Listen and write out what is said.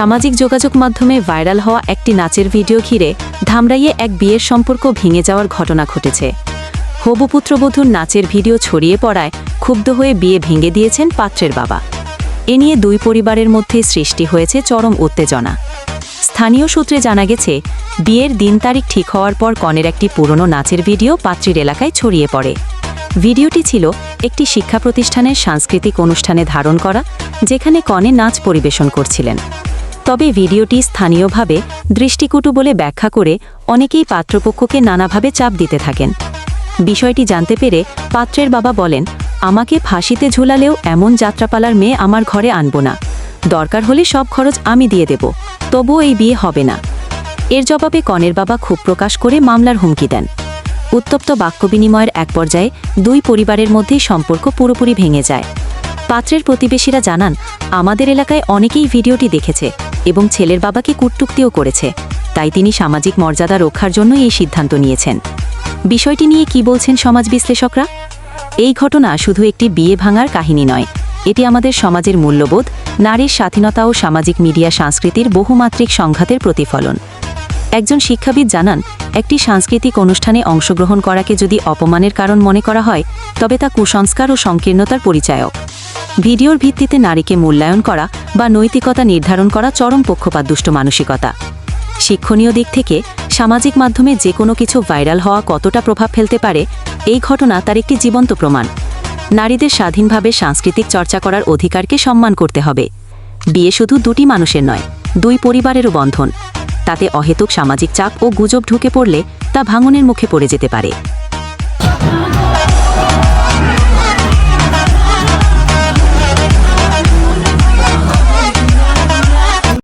সামাজিক যোগাযোগ মাধ্যমে ভাইরাল হওয়া একটি নাচের ভিডিও ঘিরে ধামরাইয়ে এক বিয়ের সম্পর্ক ভেঙে যাওয়ার ঘটনা ঘটেছে। হবু পুত্রবধূর নাচের ভিডিও ছড়িয়ে পড়ায় ক্ষুব্ধ হয়ে বিয়ে ভেঙে দিয়েছেন পাত্রের বাবা। এ নিয়ে দুই পরিবারের মধ্যে সৃষ্টি হয়েছে চরম উত্তেজনা। স্থানীয় সূত্রে জানা গেছে, বিয়ের দিন তারিখ ঠিক হওয়ার পর কনের একটি পুরনো নাচের ভিডিও পাত্রীর এলাকায় ছড়িয়ে পড়ে। ভিডিওটি ছিল একটি শিক্ষা প্রতিষ্ঠানের সাংস্কৃতিক অনুষ্ঠানে ধারণ করা, যেখানে কনে নাচ পরিবেশন করছিলেন। তবে ভিডিওটি স্থানীয়ভাবে দৃষ্টিকুটু বলে ব্যাখ্যা করে অনেকেই পাত্রপক্ষকে নানাভাবে চাপ দিতে থাকেন। বিষয়টি জানতে পেরে পাত্রের বাবা বলেন, আমাকে ফাঁসিতে ঝুলালেও এমন যাত্রাপালার মেয়ে আমার ঘরে আনব না। দরকার হলে সব খরচ আমি দিয়ে দেব। তবুও এই বিয়ে হবে না। এর জবাবে কনের বাবা ক্ষোভ প্রকাশ করে মামলার হুমকি দেন। উত্তপ্ত বাক্য বিনিময়ের এক পর্যায়ে দুই পরিবারের মধ্যেই সম্পর্ক পুরোপুরি ভেঙে যায়। পাত্রের প্রতিবেশীরা জানান, আমাদের এলাকায় অনেকেই ভিডিওটি দেখেছে এবং ছেলের বাবাকে কূটটুক্তিও করেছে, তাই তিনি সামাজিক মর্যাদা রক্ষার জন্য এই সিদ্ধান্ত নিয়েছেন। বিষয়টি নিয়ে কি বলছেন সমাজ বিশ্লেষকরা? এই ঘটনা শুধু একটি বিয়ে ভাঙার কাহিনী নয়, এটি আমাদের সমাজের মূল্যবোধ, নারীর স্বাধীনতা ও সামাজিক মিডিয়া সংস্কৃতির বহুমাত্রিক সংঘাতের প্রতিফলন। একজন শিক্ষাবিদ জানান, একটি সাংস্কৃতিক অনুষ্ঠানে অংশগ্রহণ করাকে যদি অপমানের কারণ মনে করা হয়, তবে তা কুসংস্কার ও সংকীর্ণতার পরিচায়ক। ভিডিওর ভিত্তিতে নারীকে মূল্যায়ন করা বা নৈতিকতা নির্ধারণ করা চরম পক্ষপাতদুষ্ট মানসিকতা। শিক্ষণীয় দিক থেকে, সামাজিক মাধ্যমে যে কোনো কিছু ভাইরাল হওয়া কতটা প্রভাব ফেলতে পারে, এই ঘটনা তার একটি জীবন্ত প্রমাণ। নারীদের স্বাধীনভাবে সাংস্কৃতিক চর্চা করার অধিকারকে সম্মান করতে হবে। বিয়ে শুধু দুটি মানুষের নয়, দুই পরিবারেরও বন্ধন। তাতে অহেতুক সামাজিক চাপ ও গুজব ঢুকে পড়লে তা ভাঙনের মুখে পড়ে যেতে পারে।